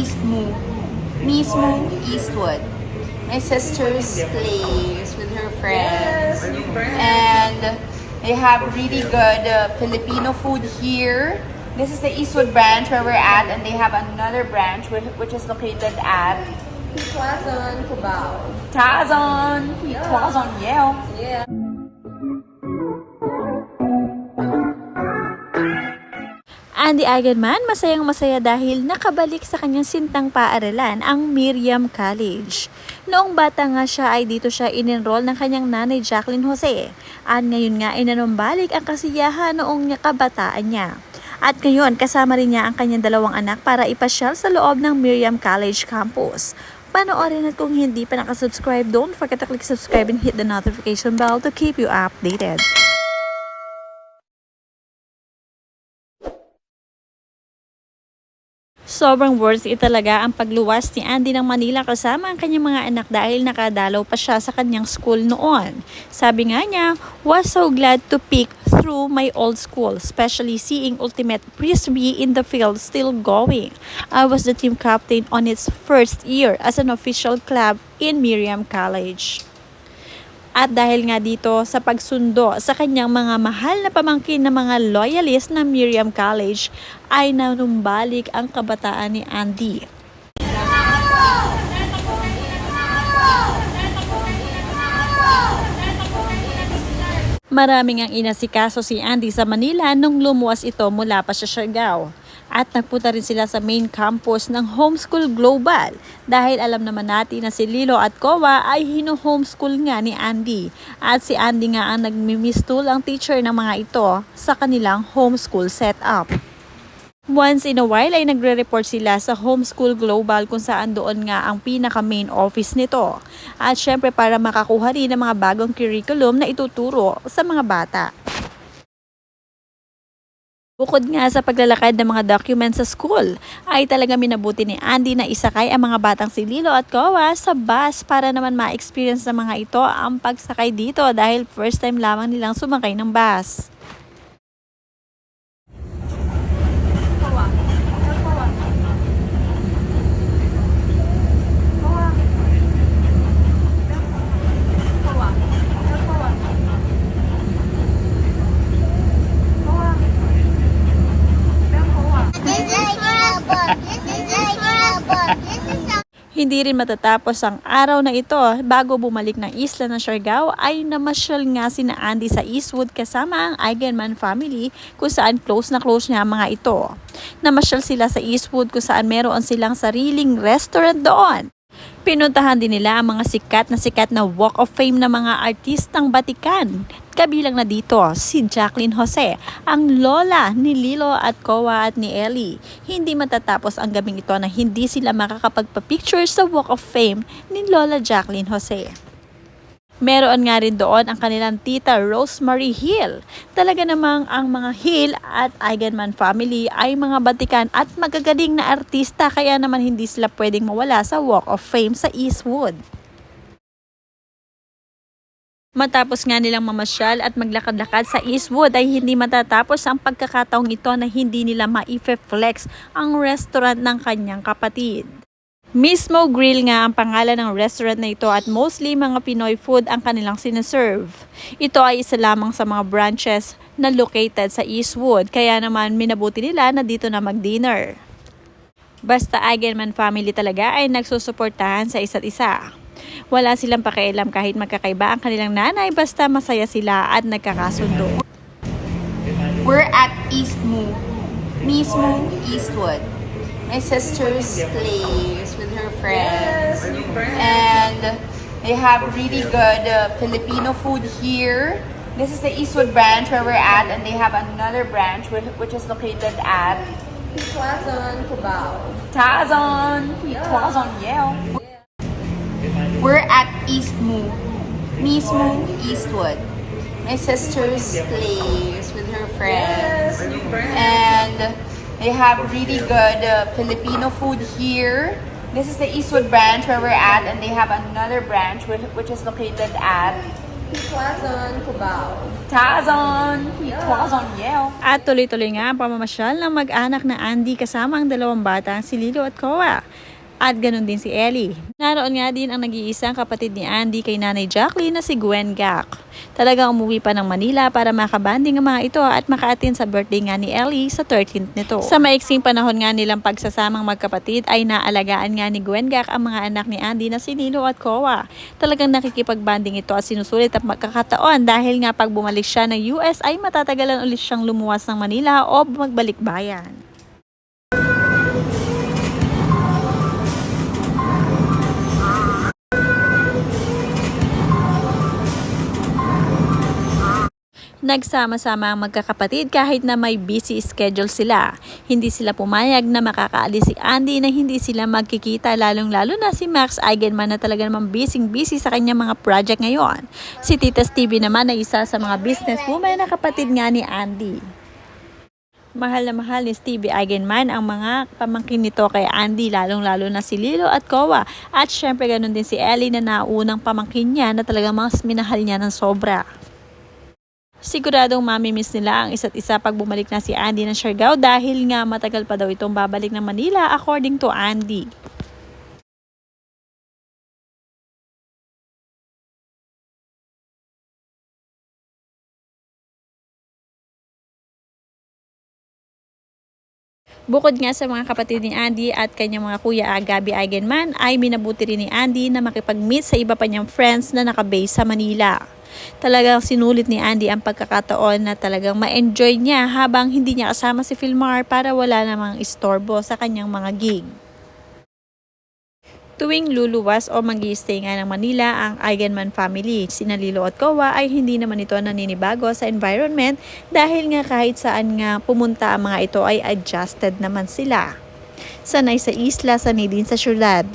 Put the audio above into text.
Eastmoo. Mismo Eastwood. My sister's place with her friends. And they have really good uh, Filipino food here. This is the Eastwood branch where we're at, and they have another branch which, which is located at Quezon, Cubao. Tazon. Tazon, yeah. Yeah. Andy Agenman, masayang masaya dahil nakabalik sa kanyang sintang paaralan, ang Miriam College. Noong bata nga siya ay dito siya in-enroll ng kanyang nanay Jacqueline Jose. At ngayon nga ay nanumbalik ang kasiyahan noong niya kabataan niya. At ngayon, kasama rin niya ang kanyang dalawang anak para ipasyal sa loob ng Miriam College campus. Panoorin at kung hindi pa nakasubscribe, don't forget to click subscribe and hit the notification bell to keep you updated. Sobrang worth it talaga ang pagluwas ni Andy ng Manila kasama ang kanyang mga anak dahil nakadalaw pa siya sa kanyang school noon. Sabi nga niya, was so glad to peek through my old school, especially seeing Ultimate Frisbee in the field still going. I was the team captain on its first year as an official club in Miriam College. At dahil nga dito sa pagsundo sa kanyang mga mahal na pamangkin na mga loyalist ng Miriam College ay nanumbalik ang kabataan ni Andy. Maraming ang inasikaso si Andy sa Manila nung lumuwas ito mula pa sa Siargao. At nagpunta rin sila sa main campus ng Homeschool Global dahil alam naman natin na si Lilo at Kowa ay hino-homeschool nga ni Andy. At si Andy nga ang nagmimistool ang teacher ng mga ito sa kanilang homeschool setup. Once in a while ay nagre-report sila sa Homeschool Global kung saan doon nga ang pinaka main office nito. At syempre para makakuha rin ng mga bagong curriculum na ituturo sa mga bata. Bukod nga sa paglalakad ng mga documents sa school, ay talaga minabuti ni Andy na isakay ang mga batang si Lilo at Kowa sa bus para naman ma-experience ng mga ito ang pagsakay dito dahil first time lamang nilang sumakay ng bus. This is like a book. This is like a book. This is a Hindi rin matatapos ang araw na ito bago bumalik ng isla ng Siargao ay namasyal nga si na Andy sa Eastwood kasama ang Eigenman family kung saan close na close niya ang mga ito. Namasyal sila sa Eastwood kung saan meron silang sariling restaurant doon. Pinuntahan din nila ang mga sikat na sikat na Walk of Fame na mga artistang batikan. Kabilang na dito si Jacqueline Jose, ang lola ni Lilo at Kowa at ni Ellie. Hindi matatapos ang gabing ito na hindi sila makakapagpa-picture sa Walk of Fame ni Lola Jacqueline Jose. Meron nga rin doon ang kanilang tita Rosemary Hill. Talaga namang ang mga Hill at Eigenman family ay mga batikan at magagaling na artista kaya naman hindi sila pwedeng mawala sa Walk of Fame sa Eastwood. Matapos nga nilang mamasyal at maglakad-lakad sa Eastwood ay hindi matatapos ang pagkakataong ito na hindi nila ma-flex ang restaurant ng kanyang kapatid. Mismo Grill nga ang pangalan ng restaurant na ito at mostly mga Pinoy food ang kanilang sinaserve. Ito ay isa lamang sa mga branches na located sa Eastwood kaya naman minabuti nila na dito na mag-dinner. Basta Eigenman family talaga ay nagsusuportahan sa isa't isa. Wala silang pakialam kahit magkakaiba ang kanilang nanay basta masaya sila at nagkakasundo. We're at Eastmoo. Mismo Eastwood. My sister's place with her friends. And they have really good uh, Filipino food here. This is the Eastwood branch where we're at, and they have another branch which, which is located at Quezon, Cubao. Tazon. Tazon, yeah. We're at Eastmoo. Mismo Eastwood. My sister's place with her friends. And they have really good uh, Filipino food here. This is the Eastwood branch where we're at, and they have another branch which, which is located at Quezon, Cubao. Tazon! Tazon, yeah! At tuloy-tuloy nga ang pamamasyal ng mag-anak na Andy kasama ang dalawang bata, si Lilo at Koa. At ganun din si Ellie. Naroon nga din ang nag-iisang kapatid ni Andy kay Nanay Jacqueline na si Gwen Gak. Talagang umuwi pa ng Manila para makabanding ang mga ito at makaatin sa birthday nga ni Ellie sa 13th nito. Sa maiksing panahon nga nilang pagsasamang magkapatid ay naalagaan nga ni Gwen Gak ang mga anak ni Andy na si Lilo at Koa. Talagang nakikipagbanding ito at sinusulit at magkakataon dahil nga pag bumalik siya ng US ay matatagalan ulit siyang lumuwas ng Manila o magbalik bayan. Nagsama-sama ang magkakapatid kahit na may busy schedule sila. Hindi sila pumayag na makakaalis si Andy na hindi sila magkikita lalong-lalo na si Max Eigenman na talaga namang busy-busy sa kanyang mga project ngayon. Si Tita Stevie naman ay isa sa mga businesswoman na kapatid nga ni Andy. Mahal na mahal ni Stevie Eigenman ang mga pamangkin nito kay Andy, lalong-lalo na si Lilo at Kowa. At syempre ganun din si Ellie na naunang pamangkin niya na talagang mas minahal niya ng sobra. Siguradong mamimiss nila ang isa't isa pag bumalik na si Andy ng Siargao dahil nga matagal pa daw itong babalik ng Manila according to Andy. Bukod nga sa mga kapatid ni Andy at kanyang mga kuya ah, Gabi Eigenman ay minabuti rin ni Andy na makipag-meet sa iba pa niyang friends na nakabase sa Manila. Talagang sinulit ni Andy ang pagkakataon na talagang ma-enjoy niya habang hindi niya kasama si Filmar para wala namang istorbo sa kanyang mga gig. Tuwing luluwas o mag stay nga ng Manila ang Eigenman family, sina Lilo at Kowa ay hindi naman ito naninibago sa environment dahil nga kahit saan nga pumunta ang mga ito ay adjusted naman sila. Sanay sa isla, sanay din sa syudad.